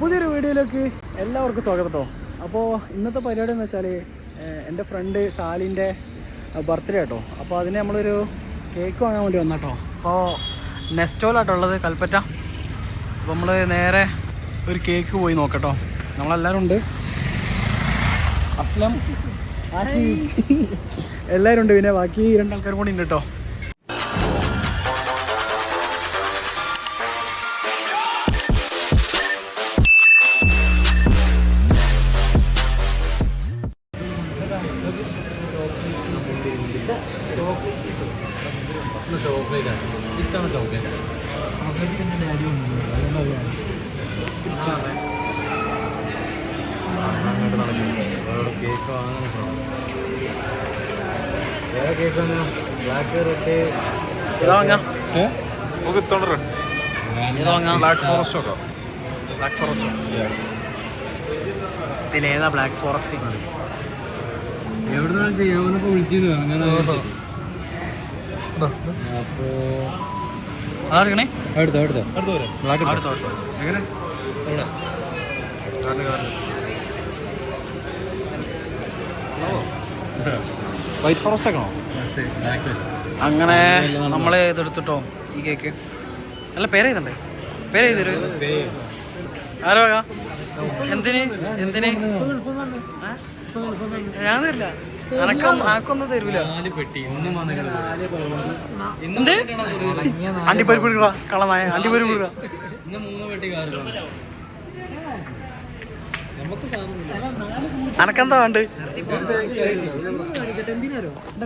പുതിയൊരു വീഡിയോയിലേക്ക് എല്ലാവർക്കും സ്വാഗതം കേട്ടോ അപ്പോൾ ഇന്നത്തെ പരിപാടി എന്ന് വെച്ചാൽ എന്റെ ഫ്രണ്ട് സാലിന്റെ ബർത്ത്ഡേ കേട്ടോ അപ്പോൾ അതിന് നമ്മളൊരു കേക്ക് വാങ്ങാൻ വേണ്ടി വന്ന കേട്ടോ അപ്പോൾ നെസ്റ്റോലാട്ടുള്ളത് കൽപ്പറ്റ. അപ്പോൾ നമ്മൾ നേരെ ഒരു കേക്ക് പോയി നോക്കട്ടോ നമ്മളെല്ലാവരും ഉണ്ട്. അസ്ലം എല്ലാവരും ഉണ്ട് പിന്നെ ബാക്കി രണ്ടാൾക്കാരും കൂടി ഉണ്ട് കേട്ടോ ഇതാ വാങ്ങാം നമുക്ക് തൊണ്ണൂറ് ഇതാ വാങ്ങാം ബ്ലാക്ക് ഫോറസ്റ്റ് ഒക്കെ ബ്ലാക്ക് ഫോറസ്റ്റ് ഇതിലേതാ ബ്ലാക്ക് ഫോറസ്റ്റ് എവിടെ ചെയ്യാമെന്നൊക്കെ വിളിച്ചിരുന്നു. അങ്ങനെ അപ്പോ അതെടുക്കണേ? അടുത്ത അടുത്ത? അടുത്ത് വരാം. ബ്ലാക്ക് അടുത്തോ അടുത്തോ. എങ്ങനെ? എവിടെ വൈറ്റ് ഫോറസ്റ്റ് ആക്കണോ ബ്ലാക്ക് അങ്ങനെ നമ്മൾ ഇതെടുത്തിട്ടോ ഈ കേക്ക് അല്ല പേര് എഴുതണ്ടേ പേര്. ചെയ്തൊരു ആരോ? എന്തിന്? എന്തിന്? ഞാൻ തരില്ല അനക്കൊന്നും തരൂല. നാല് പെട്ടി ഒന്നും വന്നിട്ടില്ല എന്ത്? അണ്ടിപ്പരിപ്പ് എടുക്കുക കളനായ അണ്ടിപ്പരിപ്പ് എടുക്കുക അനക്കെന്താ വേണ്ട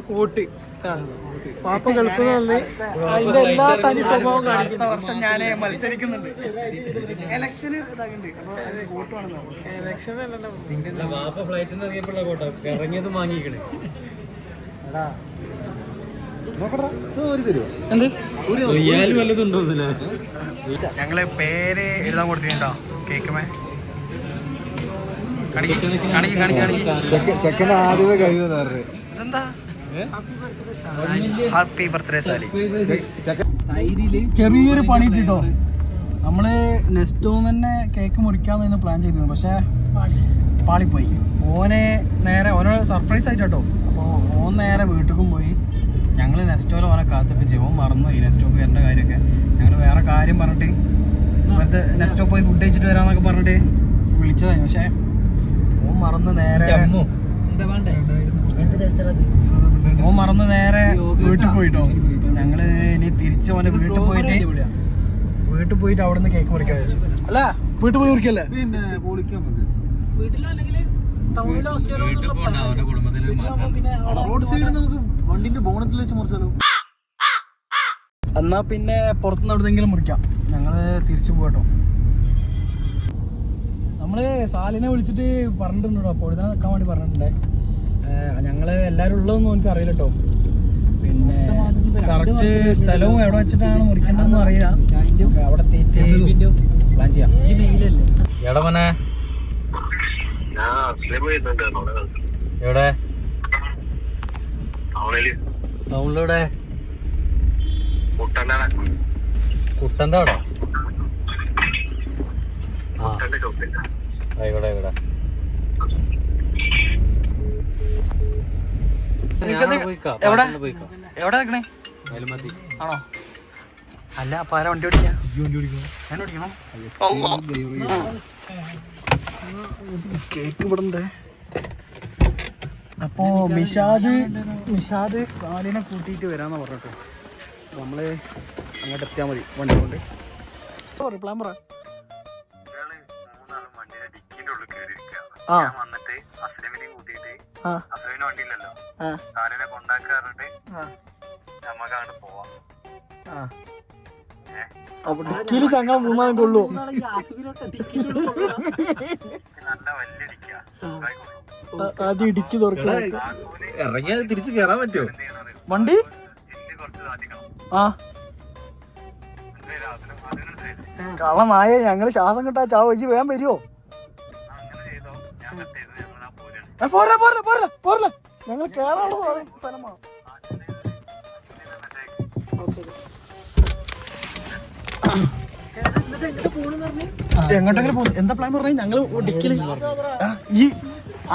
കോട്ട്? പാപ്പ ഗൾഫിൽ നിന്ന് അതിന്റെ എല്ലാ തനി സ്വഭാവം കാണിക്കുന്ന. വർഷം ഞാൻ മത്സരിക്കുന്നുണ്ട്. ഇലക്ഷന് കോട്ട് വേണമെന്നോ വാപ്പ ഫ്ലൈറ്റിൽ നിന്ന് ഇറങ്ങിയപ്പോഴുള്ള കോട്ടോ ഇറങ്ങിയത് വാങ്ങിക്കണേ. ഞങ്ങൾ പേര് എഴുതാൻ കൊടുത്തിട്ടുണ്ടോ? കേക്കുമേ ചെക്കന്റെ ആദ്യത്തെ കഴിയുന്നത് ഇതെന്താ ഹാപ്പി ബർത്ത്ഡേ സാലി ചെറിയൊരു പണി ഇട്ടിട്ടോ നമ്മൾ നെക്സ്റ്റ് തന്നെ കേക്ക് മുറിക്കാന്ന് പ്ലാൻ ചെയ്തിരുന്നു. പക്ഷെ പാളിപ്പോയി. ഓനെ നേരെ ഓനെ സർപ്രൈസ് ആയിട്ടോ അപ്പോൾ ഓൻ നേരെ വീട്ടിലും പോയി. ഞങ്ങൾ ഹോം ഓനെ കാത്തൊക്കെ ചെയ്യും ഓൻ മറന്നു ഈ നെക്സ്റ്റ് ഹോം വരേണ്ട കാര്യമൊക്കെ. ഞങ്ങൾ വേറെ കാര്യം പറഞ്ഞിട്ട് ഇവിടുത്തെ നെക്സ്റ്റോ പോയി ഫുഡ് കഴിച്ചിട്ട് വരാന്നൊക്കെ പറഞ്ഞിട്ട് വിളിച്ചതായി. പക്ഷെ ഓൻ മറന്ന് നേരെ എന്താ വേണ്ടേ? ഓൻ മറന്ന് നേരെ വീട്ടിൽ പോയിട്ടോ? ഞങ്ങൾ ഇനി തിരിച്ച് ഓനെ വീട്ടിൽ പോയിട്ട് വീട്ടിൽ പോയിട്ട് അവിടെ നിന്ന് കേക്ക് മുറിക്കാൻ അല്ല വീട്ടിൽ പോയി മുറിക്കല്ലേ? റോഡ് സൈഡിൽ നമുക്ക് വണ്ടിന്റെ ബോണറ്റിൽ വെച്ച് മുറിച്ചാലോ? എന്നാ പിന്നെ പുറത്തുനിന്ന് എവിടെന്നെങ്കിലും മുറിക്കാം. ഞങ്ങൾ തിരിച്ചു പോകട്ടോ. നമ്മൾ സാലിനെ വിളിച്ചിട്ട് പറഞ്ഞിട്ടുണ്ടോ അപ്പോൾ ഇതിനെ നിൽക്കാൻ വേണ്ടി പറഞ്ഞിട്ടുണ്ടേ. ഞങ്ങൾ എല്ലാരും ഉള്ളതൊന്നും എനിക്ക് അറിയില്ല കേട്ടോ പിന്നെ കറക്റ്റ് സ്ഥലവും എവിടെ വെച്ചിട്ടാണ് മുറിക്കേണ്ടതെന്ന് അറിയില്ല. അവിടെ തീറ്റ പ്ലാൻ ചെയ്യാം. എവിടെ മോനെ? എവിടെ? ടൗണിലെവിടെ? കുട്ടന്റെ അവിടെ? ആയിക്കോട്ടെ എവിടെ. എവിടെ നിൽക്കണേ ആണോ? അല്ല അപ്പൊ ആരാ വണ്ടി ഓടിക്കാ? ഞാൻ ഓടിക്കണോ? കേക്ക് ഇവിടെ ഉണ്ട് അപ്പോ മിഷാദ് മിഷാദ് സാലിനെ കൂട്ടിയിട്ട് വരാന്നാ പറഞ്ഞിട്ട്. നമ്മൾ അങ്ങോട്ട് എത്തിയാ മതി വണ്ടി കൊണ്ട്. പ്ലാൻ പറ. ആ. വന്നിട്ട് അസ്ലമിനെ കൂട്ടിയിട്ട് ആ. അസ്ലമിന് വണ്ടിയില്ലല്ലോ. കാലിനെ കൊണ്ടാക്കാറുണ്ട് നമുക്ക് അങ്ങോട്ട് പോവാം. ആ. അപ്പൊ ഡിക്കിയിൽ തങ്ങാൻ മൂന്നാലും കൊള്ളു. നല്ല വലിയ ഡിക്കാ ആദ്യം ഇടുക്കി തുറക്കുക ഇറങ്ങിയാൽ തിരിച്ച് കയറാൻ പറ്റുമോ? വണ്ടി? ആ. കളമായ ഞങ്ങൾ ശ്വാസം കിട്ടാ ചാവ്? വെച്ച് വേഗം വരുമോ പോരാ പോരാ പോരാ പോരല ഞങ്ങൾ കേറാനുള്ള സ്ഥലം- സ്ഥലമാണ്. എങ്ങോട്ടെങ്കിലും പോകുന്നു എന്താ പ്ലാൻ പറഞ്ഞാൽ ഞങ്ങൾ ഡിക്കിൽ ഈ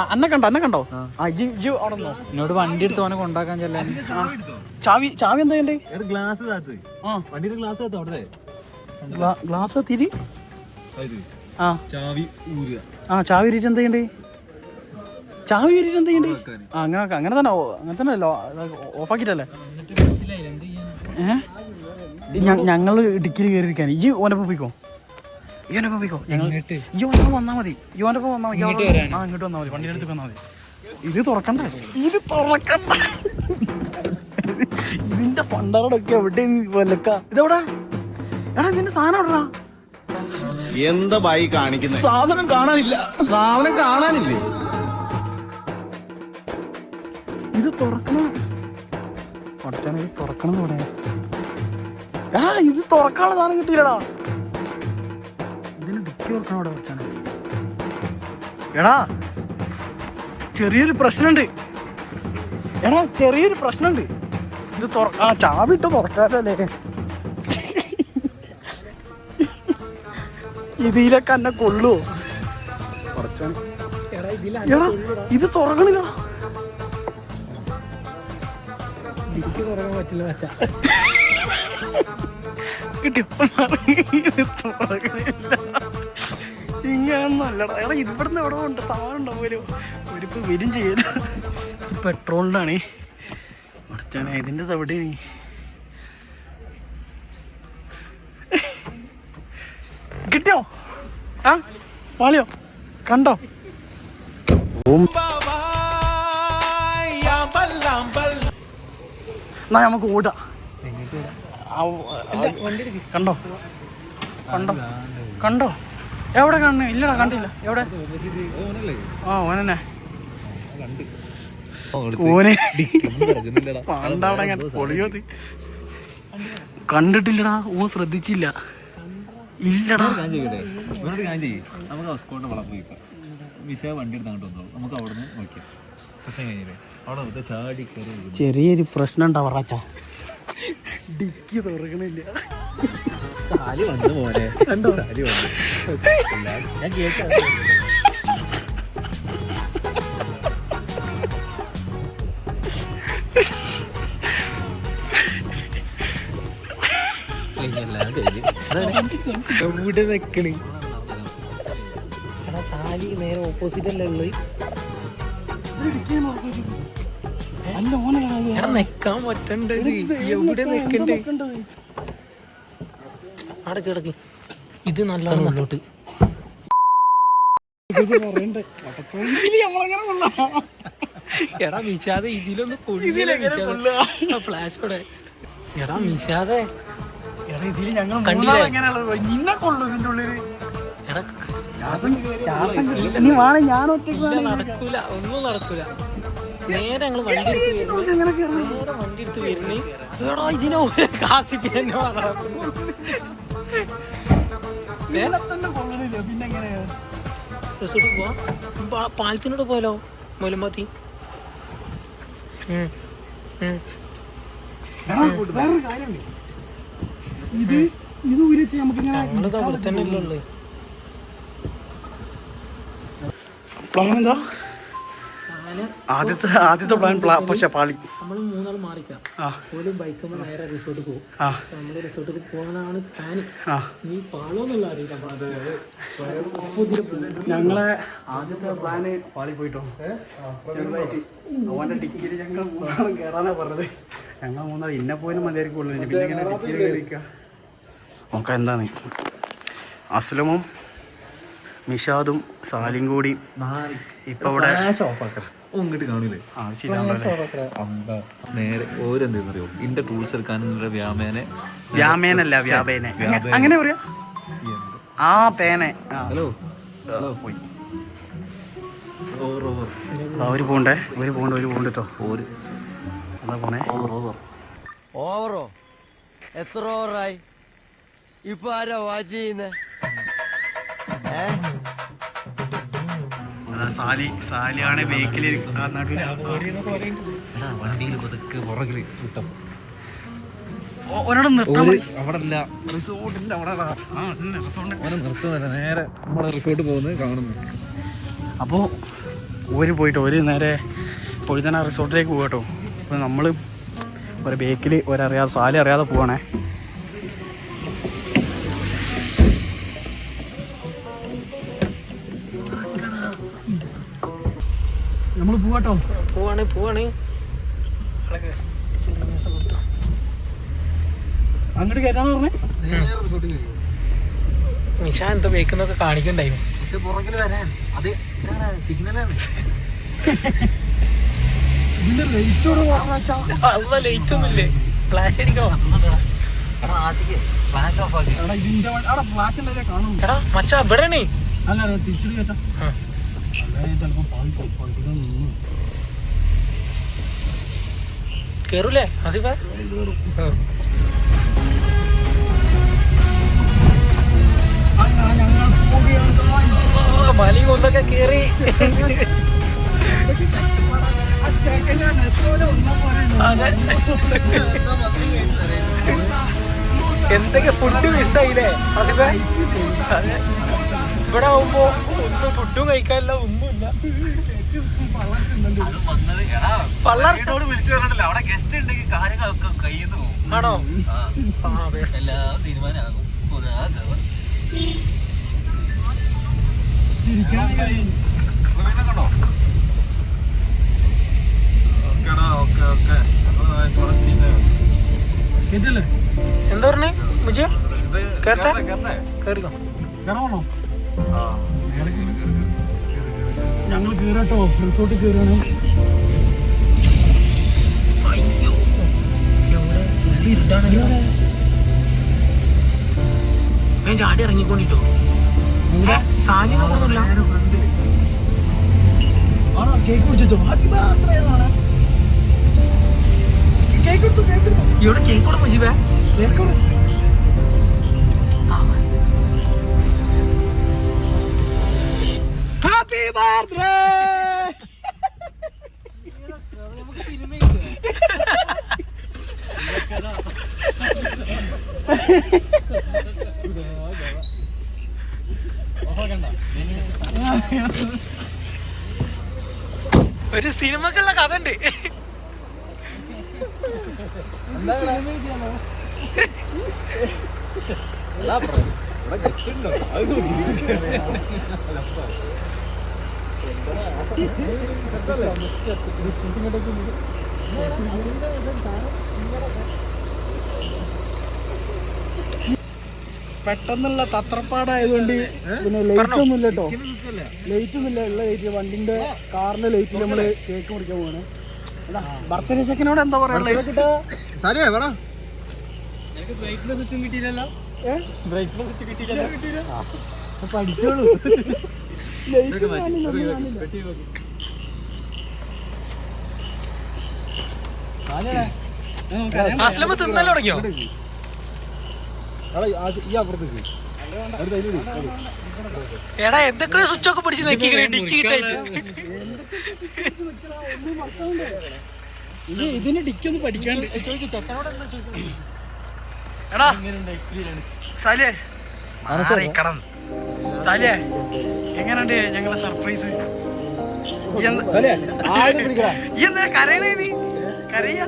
അന്നെ കണ്ടോ അന്നെ കണ്ടോ? ആ. ഇജ്ജ് ഇജ്ജ് അവിടെ എന്നോട് വണ്ടി എടുത്ത് അവനെ കൊണ്ടാക്കാൻ ചെല്ലാൻ. ചാവി ചാവി എന്താ ചെയ്യണ്ടേ? ഗ്ലാസ് താത്ത് ആ. വണ്ടിയുടെ ഗ്ലാസ് താത്ത് അവിടെ ഗ്ലാസ് തിരി ആ. ചാവി ഊരുക. ആ ചാവി ഇരിച്ച് എന്താ ചെയ്യണ്ടേ? ചാവി ഇരിച്ച് എന്താ ചെയ്യണ്ടേ? ആ അങ്ങനെ അങ്ങനെ തന്നെ അങ്ങനെ തന്നെ അല്ലോ ഓഫാക്കിട്ടല്ലേ ഏഹ് ഞങ്ങൾ ഡിക്കിൽ കയറിയിരിക്കാൻ ഈ ഓനപ്പം പോയിക്കോ. ഈ ഓനപ്പം പോയിക്കോ. ഞങ്ങൾ ഈ ഓനപ്പം വന്നാ മതി. ഈ ഓനപ്പം വന്നാ മതി. ആ ഇങ്ങോട്ട് വന്നാ മതി. വണ്ടിയുടെ അടുത്ത് വന്നാ മതി. ഇത് തുറക്കണ്ട? ഇത് തുറക്കണ്ട. ഇതിന്റെ പണ്ടറടൊക്കെ എവിടെ വലക്ക? ഇതെവിടാ? എടാ ഇതിന്റെ സാധനം എവിടാ? എന്താ ബൈ കാണിക്കുന്നത് സാധനം കാണാനില്ല. സാധനം കാണാനില്ലേ? ഇത് തുറക്കണം. ഒട്ടണ ഇത് തുറക്കണം ഇവിടെ. ആ ഇത് തുറക്കാനുള്ള സാധനം കിട്ടിയില്ലടാ. ഇതിന് ഡിക്കി തുറക്കണം ഇവിടെ വെച്ചാണ് എടാ ചെറിയൊരു പ്രശ്നമുണ്ട് എടാ ചെറിയൊരു പ്രശ്നമുണ്ട് ഇത് തുറ ആ ചാവി ഇട്ട് തുറക്കാനല്ലേ. ഇതിലൊക്കെ എന്നെ കൊള്ളുവോ? കുറച്ചാണ് എടാ ഇത് തുറക്കണില്ല എനിക്ക് പറ്റില്ല മച്ചാ കിട്ടിയോ എടാ ഇവിടുന്ന് എവിടെ ഉണ്ട്? സാധനം ഉണ്ടാവുമല്ലോ. ഒരിപ്പോ വരും ചെയ്യല. പെട്രോളിനാണ്. കുറച്ചാണ് ഇതിന്റെ തവിടെ കിട്ടിയോ? ആ വാളിയോ? കണ്ടോ? എന്നാ നമുക്ക് ഓടാ കണ്ടോ? കണ്ടോ? കണ്ടോ? എവിടെ കാണുന്നു ഇല്ലടാ കണ്ടില്ല. എവിടെ? ആ ഓനെ. ഓനെ പണ്ടവിടെ പൊളിയോ. കണ്ടിട്ടില്ലടാ ഓ ശ്രദ്ധിച്ചില്ല. ഇല്ലടാ. നമുക്ക് ഹൗസ് കോട്ട് വളർന്നു വണ്ടി എടുത്ത് അങ്ങോട്ട് വന്നോളൂ. നമുക്ക് അവിടെ നിന്ന് നോക്കിയാം ചെറിയൊരു പ്രശ്നം ഉണ്ടാവറാച്ച ഡിക്കി തുറക്കണില്ല. താലി വന്നു പോലെ താലി വന്നു. ഞാൻ എവിടെ നിക്കണ് എടാ താലി നേരെ ഓപ്പോസിറ്റ് അല്ലേ ഉള്ളത് അല്ല നിക്കാൻ പറ്റണ്ടത് എവിടെ നിക്കണ്ടേ? കിടക്ക് ഇത് നല്ല കൊള്ളാം? എടാ മിശാതെ ഇതിലൊന്ന് കൊള്ളില്ല ഫ്ലാഷ് കൂടെ. എടാ മിശാതെ എടാ ഇതിൽ ഞങ്ങൾ കണ്ടില്ല? നിന്നെ കൊള്ളു ഇതിന്റെ ഉള്ളിൽ. നീ ഞാൻ നടക്കൂല ഒന്നും നടക്കൂല നേരെ ഞങ്ങൾ വണ്ടി വണ്ടി എടുത്ത് വരുന്നേ ഇതിനെ ഒരു കാസിപ്പി പാലത്തിനോട് പോയാലോ മൊലുമ്പത്തി ഇത് ഇത് ഉരിച്ച് നമുക്ക് ഞങ്ങളിത് അവിടെ തന്നെ ഉള്ളത് പ്ലാൻ എന്താ ആദ്യത്തെ ആദ്യത്തെ പ്ലാൻ പക്ഷെ പാളി. നമ്മൾ മൂന്നാൾ മാറിക്കാം. ആ. ഒരു ബൈക്കുമ്പോൾ നേരെ റിസോർട്ട് പോകും ആ. നമ്മൾ റിസോർട്ടിൽ പോകാനാണ് പ്ലാൻ ആ. നീ പാളോന്നുള്ള അറിയില്ല. ഞങ്ങളെ ആദ്യത്തെ പ്ലാന് പാളി പോയിട്ടോ. ചെറുതായിട്ട് അവന്റെ ടിക്കറ്റ് ഞങ്ങൾ മൂന്നാളും കയറാനാ പറഞ്ഞത്. ഞങ്ങൾ മൂന്നാൾ ഇന്നെ പോയാലും മതിയായിരിക്കും പിന്നെ ഇങ്ങനെ ടിക്കറ്റ് കയറിക്ക നോക്കാം എന്താണ്. അസ്ലമും നിഷാദും സാലിം കൂടി ഇപ്പൊ ഇവിടെ ഇങ്ങോട്ട് കാണില്ലേ? ആ ശരിയാണല്ലോ അമ്പ. നേരെ ഓരെന്തെന്നറിയോ? ഇന്റെ ടൂൾസ് എടുക്കാനുള്ള വ്യാമേനെ. വ്യാമേനല്ല വ്യാപേനെ. അങ്ങ- അങ്ങനെ പറയാ? ആ പേനെ. ഹലോ? ഹലോ? പോയി. ഒരു പോണ്ടേ ഒരു പോണ്ട് ഒരു പോണ്ട് കേട്ടോ ഓര് പോണേ. ഓവറോ എത്ര ഓവറായി ഇപ്പൊ ആരാ വാച്ച് ചെയ്യുന്നേ? സാലി സാലിയാണ് ബേക്കിൽ വണ്ടിയിൽ പതുക്കെ പുറകിൽ കിട്ടും നിർത്താൻ. അവിടെ അല്ല റിസോർട്ടിന്റെ അവിടെ ഓനെ നിർത്തുന്നില്ല നേരെ നമ്മളെ റിസോർട്ട് പോകുന്നത് കാണുന്നു. അപ്പോൾ ഓര് പോയിട്ട് ഒരു നേരെ പൊഴുതന റിസോർട്ടിലേക്ക് പോകട്ടോ അപ്പൊ അപ്പോൾ നമ്മൾ ഒരു ബേക്കിൽ ഒരറിയാതെ സാലി അറിയാതെ പോവാണേ. പോവാട്ടോ. പോവാണ് പോവാണ്. അങ്ങോട്ട് കയറ്റാന്ന് പറഞ്ഞേ? നിശാ എന്താ ബേക്കുന്നൊക്കെ കാണിക്കണ്ടായിരുന്നു വെച്ചാ. അല്ല ലേറ്റ് ഒന്നുമില്ലേ? ഫ്ലാഷ് അടിക്കോ? ഫ്ലാഷ് ഓഫ് ആക്കി. എടാ ഇതിന്റെ എടാ ഫ്ലാഷ് കാണും എടാ മച്ചാ ഇവിടെ അല്ല തിരിച്ചു തിരിച്ചിട്ട് കേറൂലേ ആസിഫ? മലി കൊണ്ടൊക്കെ കേറി. എന്തൊക്കെ ഫുഡ് മിസ്സായില്ലേ ആസിഫ? ഇവിടെ ആവുമ്പോ ഫുഡും കഴിക്കാനില്ല ഒന്നുമില്ല വന്നത് എടാ പള്ളർ വീട്ടോട് വിളിച്ചു പറഞ്ഞിട്ടില്ല. അവിടെ ഗസ്റ്റ് ഉണ്ടെങ്കിൽ കാര്യങ്ങളൊക്കെ കയ്യിൽ നിന്ന് പോകും. ആണോ? ആ. ആ. എല്ലാം തീരുമാനമാകും. എന്താ പറഞ്ഞേ? മുജിയ കേറട്ടെ? കേറിക്കോ. കയറണോ ഞങ്ങൾ കയറട്ടോ റിസോർട്ടിൽ ഇരുട്ടാണല്ലോ. ഞാൻ ചാടി ഇറങ്ങിക്കൊണ്ടിട്ടോ. സാധനം നോക്കുന്നില്ല ആണോ? കേക്ക് കുടിച്ചോ? കേക്ക് കൊടുത്തു കേക്ക് എടുത്തു? ഇവിടെ കേക്ക് കൊടുക്കും മുജിബേ കേക്ക് ഹാപ്പി ബർത്ത്ഡേ ഒരു സിനിമക്കുള്ള കഥ ഉണ്ട് പെട്ടെന്നുള്ള തത്രപ്പാടായതുകൊണ്ട് പിന്നെ ലൈറ്റ് ഒന്നും ഇല്ല കേട്ടോ. ലൈറ്റ് ഒന്നും ഇല്ല ഉള്ള ലൈറ്റ് വണ്ടിന്റെ കാറിന്റെ ലൈറ്റ് നമ്മൾ കേക്ക് മുറിക്കാൻ പോവാണ്. ബർത്ത്ഡേ ചെക്കനോട് എന്താ പറയാ പഠിച്ചോളൂ. ലൈറ്റ് അസ്ലമ തിന്നല്ലോ തുടങ്ങിയോ? എടാ എന്തൊക്കെ സ്വിച്ച് ഒക്കെ പിടിച്ച് ഡിക്കിട്ടായിട്ട് ഇത്. ഇതിന് ഡിക്കി ഒന്ന് പഠിക്കാണ്ട്. ചോദിക്കും ചെക്കനോട് എന്താ ചോദിക്കും എടാ എക്സ്പീരിയൻസ് സാലേ സാലിയേ. എങ്ങനെയുണ്ട് ഞങ്ങളെ സർപ്രൈസ്? എന്താ? കരയണേ നീ? കരയ.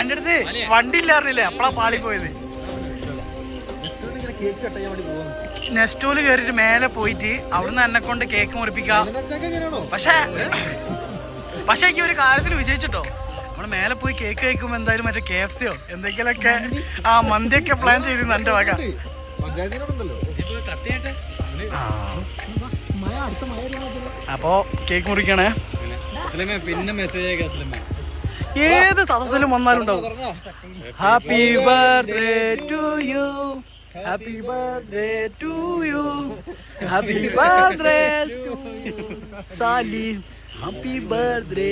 അടുത്ത് വണ്ടി ഇല്ലാറില്ലേ അപ്പളാ പാളി പോയത്. നെസ്റ്റോൽ കേറിട്ട് മേലെ പോയിട്ട് അവിടുന്ന് എന്നെ കൊണ്ട് കേക്ക് മുറിപ്പിക്കാം. പക്ഷേ പക്ഷെ ഈ ഒരു കാര്യത്തിൽ വിജയിച്ചിട്ടോ? നമ്മൾ മേലെ പോയി കേക്ക് കഴിക്കുമ്പോ എന്തായാലും മറ്റേ കെ എഫ് സിയോ എന്തെങ്കിലുമൊക്കെ ആ മന്തിയൊക്കെ പ്ലാൻ ചെയ്തിരുന്നു എന്റെ വക. അപ്പോ കേക്ക് മുറിക്കണേ. പിന്നെ മെസ്സേജ് അയക്കാം ഏത് സദസ്സിലും വന്നാലും ഉണ്ടാവും happy birthday to you happy birthday to you happy birthday to Sally. Happy birthday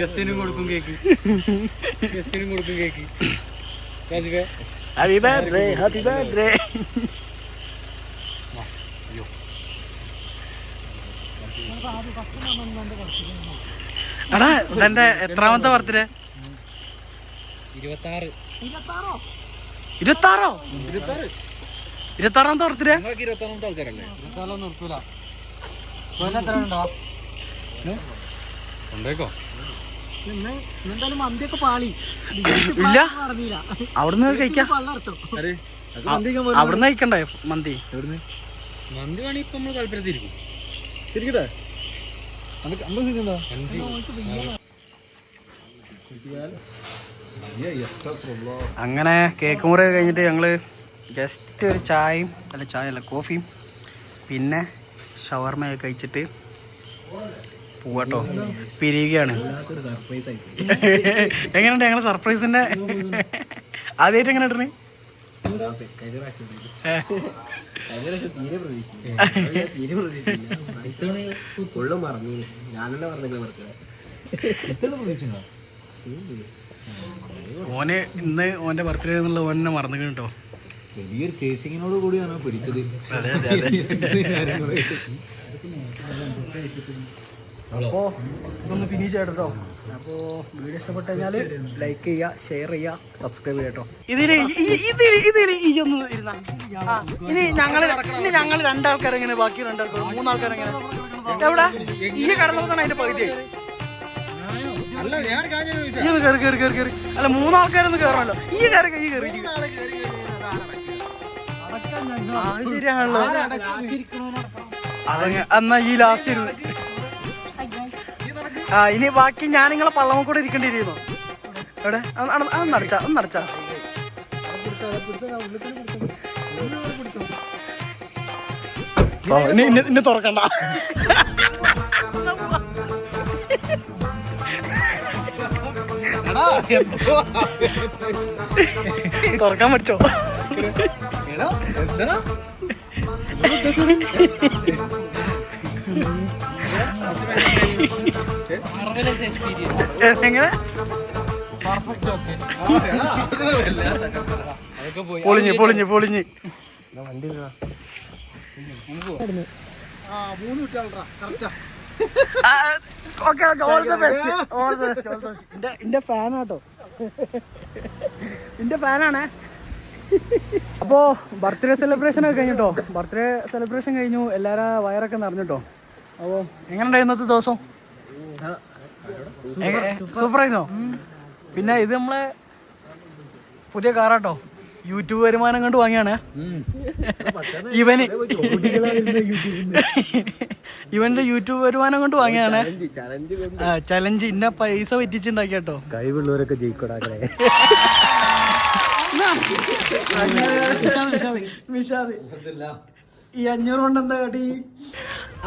ഗസ്റ്റിനും കൊടുക്കും കേക്ക്. ഗസ്റ്റിനും കൊടുക്കും cake. Happy birthday happy birthday എടാ തന്റെ എത്രാമത്തെ ബർത്ത്ഡേ? ഇരുപത്താറ്. ഇരുപത്താറോ? ഇരുപത്താറാമത്തെ ബർത്ത്ഡേ? ഇരുപത്താറാമത്തെ ആൾക്കാരല്ലേ? ഇരുപത്താറോ നിർത്തൂല. ഉണ്ടോ കൊണ്ടേക്കോ. എന്തായാലും മന്തിയൊക്കെ പാളി. ഇല്ല. അവിടുന്ന് കഴിക്കാം. അവിടുന്ന് കഴിക്കണ്ടേ മന്തി? എവിടുന്ന്? മന്തി വേണേ ഇപ്പൊ നമ്മൾ തിരിക്കട്ടെ? അങ്ങനെ കേക്ക് മുറി കഴിഞ്ഞിട്ട് ഞങ്ങൾ ജസ്റ്റ് ഒരു ചായയും അല്ല ചായ അല്ല കോഫിയും. പിന്നെ ഷവർമയൊക്കെ കഴിച്ചിട്ട് പോവാട്ടോ. പിരിയുകയാണ്. എങ്ങനെയുണ്ട് ഞങ്ങൾ സർപ്രൈസിന്റെ? ആദ്യമായിട്ട് എങ്ങനെ ഇടണേ? ഓന് ഇന്ന് ഓന്റെ ബർത്ത്ഡേ എന്നുള്ള ഓനെ മറന്നു കേട്ടോ വലിയൊരു ചേസിങ്ങിനോട് കൂടിയാണ് പിടിച്ചത്. അതെ അതെ അതെ. അപ്പോൾ ഇതൊന്ന് ഫിനിഷ് ചെയ്യട്ടോ അപ്പോ വീഡിയോ ഇഷ്ടപ്പെട്ട് കഴിഞ്ഞാൽ ലൈക്ക് ചെയ്യുക ഷെയർ ചെയ്യുക സബ്സ്ക്രൈബ് ചെയ്യട്ടോ ഇതിന് ഇതിന് ഈ ഒന്ന് ഇരുന്ന. ഇനി ഞങ്ങൾ ഇനി ഞങ്ങൾ രണ്ടാൾക്കാർ എങ്ങനെ ബാക്കി രണ്ടാൾക്കാർ മൂന്നാൾക്കാർ എങ്ങനെ എവിടെ? ഈ കടന്നപ്പോൾ അതിന്റെ പകുതി. അല്ല മൂന്നാൾക്കാരൊന്നും കാര്യം ഈ കയറി ഈ കയറി ശരിയാണല്ലോ എന്നാ ഈ ലാസ്റ്റ് ഇരുന്ന്. ആ ഇനി ബാക്കി ഞാൻ നിങ്ങളെ പള്ളമ കൂടെ ഇരിക്കേണ്ടിരുന്നു എവിടെ? അന്ന് നടച്ച ഒന്ന് നടച്ച ഇന്നെ തുറക്കണ്ട. തുറക്കാൻ പറ്റോ എങ്ങനെ? പൊളിഞ്ഞ് പൊളിഞ്ഞ് പൊളിഞ്ഞ്. Okay okay all the best all the best all the best എന്റെ ഫാനാട്ടോ എന്റെ ഫാനാണേ അപ്പോ ബർത്ത്ഡേ സെലിബ്രേഷൻ ഒക്കെ കഴിഞ്ഞിട്ടോ? ബർത്ത്ഡേ സെലിബ്രേഷൻ കഴിഞ്ഞു. എല്ലാരും വയറൊക്കെ നിറഞ്ഞിട്ടോ? അപ്പോ എങ്ങനെയുണ്ടോ ഇന്നത്തെ ദിവസം? സൂപ്പർ ആയിരുന്നോ? പിന്നെ ഇത് നമ്മളെ പുതിയ കാറാട്ടോ യൂട്യൂബ് വരുമാനം കണ്ട് വാങ്ങിയാണ്. ഇവന് ഇവന്റെ യൂട്യൂബ് വരുമാനം കൊണ്ട് വാങ്ങിയാണ്. ചലഞ്ച് ഇന്ന പൈസ പറ്റിച്ചുണ്ടാക്കിയാട്ടോ കഴിവുള്ളവരൊക്കെ ജയിക്കോടാ ഈ അഞ്ഞൂറ് കൊണ്ട് എന്താ കാട്ടി?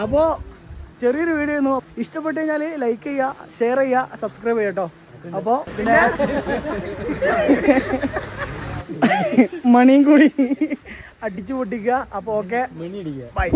അപ്പോ ചെറിയൊരു വീഡിയോ ആയിരുന്നു. ഇഷ്ടപ്പെട്ടു കഴിഞ്ഞാൽ ലൈക്ക് ചെയ്യുക ഷെയർ ചെയ്യുക സബ്സ്ക്രൈബ് ചെയ്യട്ടോ അപ്പോ പിന്നെ മണിയും കൂടി അടിച്ചു പൊട്ടിക്കുക. അപ്പൊ ഓക്കെ ബൈ